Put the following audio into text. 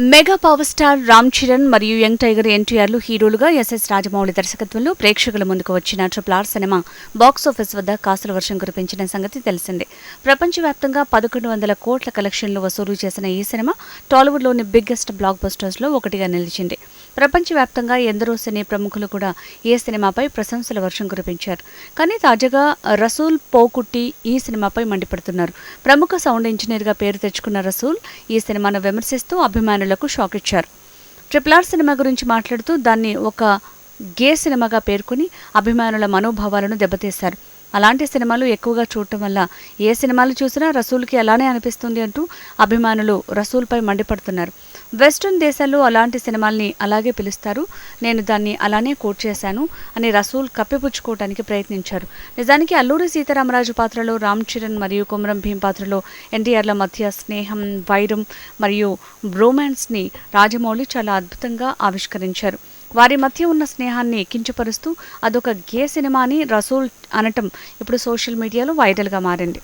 Mega power star Ram Charan మరియు young tiger ఎన్టీఆర్లు హీరోలుగా SS Rajamouli దర్శకత్వంలో ప్రేక్షకుల ముందుకు వచ్చిన ట్రిపుల్ ఆర్ సినిమా బాక్స్ ఆఫీస్ వద్ద కాసుల వర్షం కురిపించిన సంగతి తెలిసిందే. ప్రపంచవ్యాప్తంగా పదకొండు వందల కోట్ల కలెక్షన్లు వసూలు చేసిన ఈ సినిమా టాలీవుడ్లోని బిగ్గెస్ట్ బ్లాక్ బస్టర్స్లో ఒకటిగా నిలిచింది. ప్రపంచవ్యాప్తంగా ఎందరో సినీ ప్రముఖులు కూడా ఈ సినిమాపై ప్రశంసల వర్షం కురిపించారు. కానీ తాజాగా రసూల్ పోకుట్టి ఈ సినిమాపై మండిపడుతున్నారు. ప్రముఖ సౌండ్ ఇంజనీర్గా పేరు తెచ్చుకున్న రసూల్ ఈ సినిమాను విమర్శిస్తూ అభిమానులకు షాక్ ఇచ్చారు. ట్రిపుల్ ఆర్ సినిమా గురించి మాట్లాడుతూ దాన్ని ఒక గే సినిమాగా పేర్కొని అభిమానుల మనోభావాలను దెబ్బతీశారు. అలాంటి సినిమాలు ఎక్కువగా చూడటం వల్ల ఏ సినిమాలు చూసినా రసూల్కి అలానే అనిపిస్తుంది అంటూ అభిమానులు రసూల్పై మండిపడుతున్నారు. వెస్ట్రన్ దేశాల్లో అలాంటి సినిమాల్ని అలాగే పిలుస్తారు. నేను దాన్ని అలానే కోట్ చేశాను అని రసూల్ కప్పిపుచ్చుకోవడానికి ప్రయత్నించారు. నిజానికి అల్లూరి సీతారామరాజు పాత్రలో రామ్ చరణ్ మరియు కుమరం భీం పాత్రలో ఎన్టీఆర్ల మధ్య స్నేహం వైరం మరియు బ్రోమాన్స్ని రాజమౌళి చాలా అద్భుతంగా ఆవిష్కరించారు. వారి మధ్య ఉన్న స్నేహాన్ని కించపరుస్తూ అదొక గే సినిమా అని రసూల్ అనటం ఇప్పుడు సోషల్ మీడియాలో వైరల్గా మారింది.